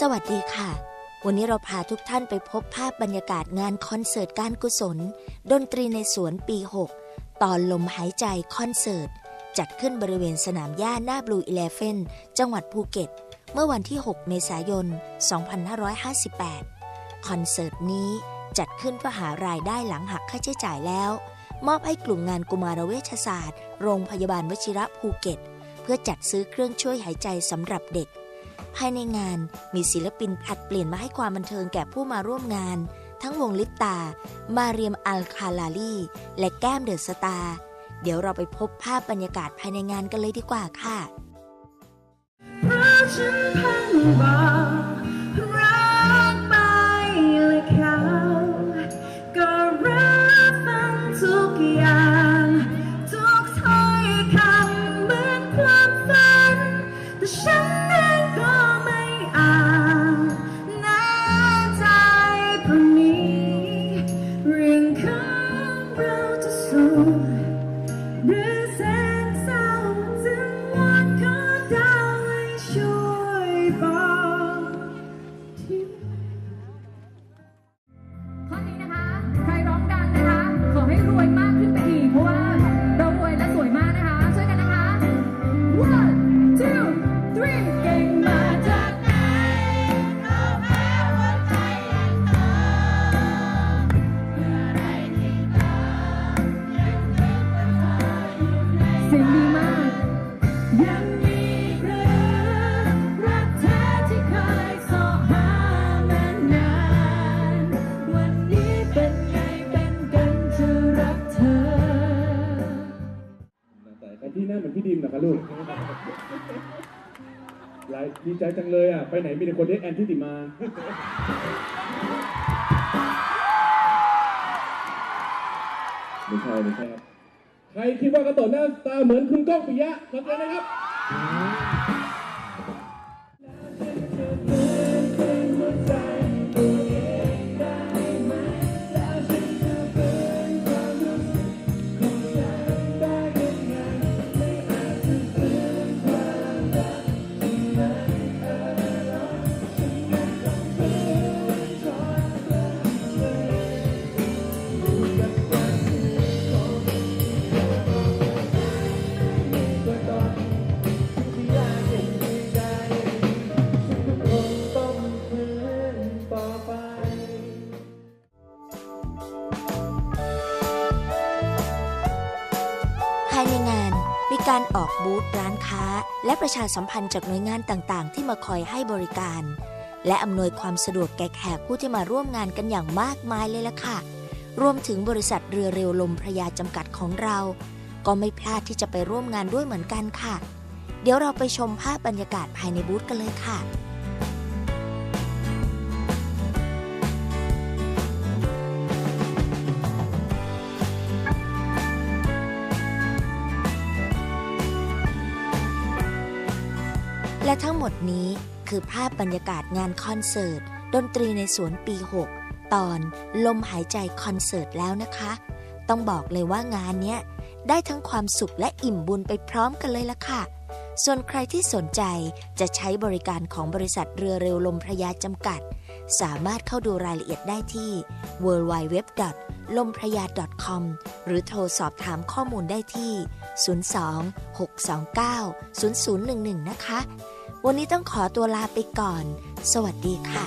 สวัสดีค่ะ วันนี้เราพาทุกท่านไปพบภาพบรรยากาศงานคอนเสิร์ตการกุศล ดนตรีในสวนปี 6 ตอนลมหายใจคอนเสิร์ต จัดขึ้นบริเวณสนามหญ้าหน้าบลูอีเลฟเฟนจังหวัดภูเก็ต เมื่อวันที่ 6 เมษายน 2558 คอนเสิร์ตนี้จัดขึ้นเพื่อหารายได้หลังหักค่าใช้จ่ายแล้ว มอบให้กลุ่มงานกุมารเวชศาสตร์ โรงพยาบาลวชิระภูเก็ต เพื่อจัดซื้อเครื่องช่วยหายใจสำหรับเด็ก ภายในงานมีศิลปินผัดเปลี่ยนมาให้ความบันเทิงแก่ผู้มาร่วมงาน ทั้งวงลิปตา มาเรียมอัลคาลาลีและแก้มเดอะสตาร์เดี๋ยวเราไปพบภาพบรรยากาศภายในงานกันเลยดีกว่าค่ะราะฉันพังบอกรักไปและเขาก็รับฟังทุกอย่าง เร สียงดีมาก ยังมีหรือรักแท้ที่เคยสอหามานานวันนี้เป็นไงเป็นกันจะรักเธอ แต่กันที่หน้าเหมือนพี่ดิมนะคะลูกหลายดีใจจังเลยอะ ไปไหนมีแต่คนเรียกแอนทิติมา ไม่ใช่ไม่ใช่ครับ ใครคิดว่ากระโดดหน้าตาเหมือนคุณก้องปิยะกดเลยนะครับ ภายในงานมีการออกบูธร้านค้า และประชาสัมพันธ์จากหน่วยงานต่างๆ ที่มาคอยให้บริการ และอำนวยความสะดวกแก่แขกผู้ที่มาร่วมงานกันอย่างมากมายเลยล่ะค่ะ รวมถึงบริษัทเรือเร็วลมพระยาจำกัดของเรา ก็ไม่พลาดที่จะไปร่วมงานด้วยเหมือนกันค่ะ เดี๋ยวเราไปชมภาพบรรยากาศภายในบูธกันเลยค่ะ และทั้งหมดนี้คือภาพบรรยากาศงานคอนเสิร์ต ดนตรีในสวนปี 6 ตอนลมหายใจคอนเสิร์ตแล้วนะคะ ต้องบอกเลยว่างานเนี้ยได้ทั้งความสุขและอิ่มบุญไปพร้อมกันเลยละค่ะ ส่วนใครที่สนใจจะใช้บริการของบริษัทเรือเร็วลมพระยาจำกัด สามารถเข้าดูรายละเอียดได้ที่ w w w l o m p r a y a com หรือโทรสอบถามข้อมูลได้ที่ 02 629 0011 นะคะ วันนี้ต้องขอตัวลาไปก่อน สวัสดีค่ะ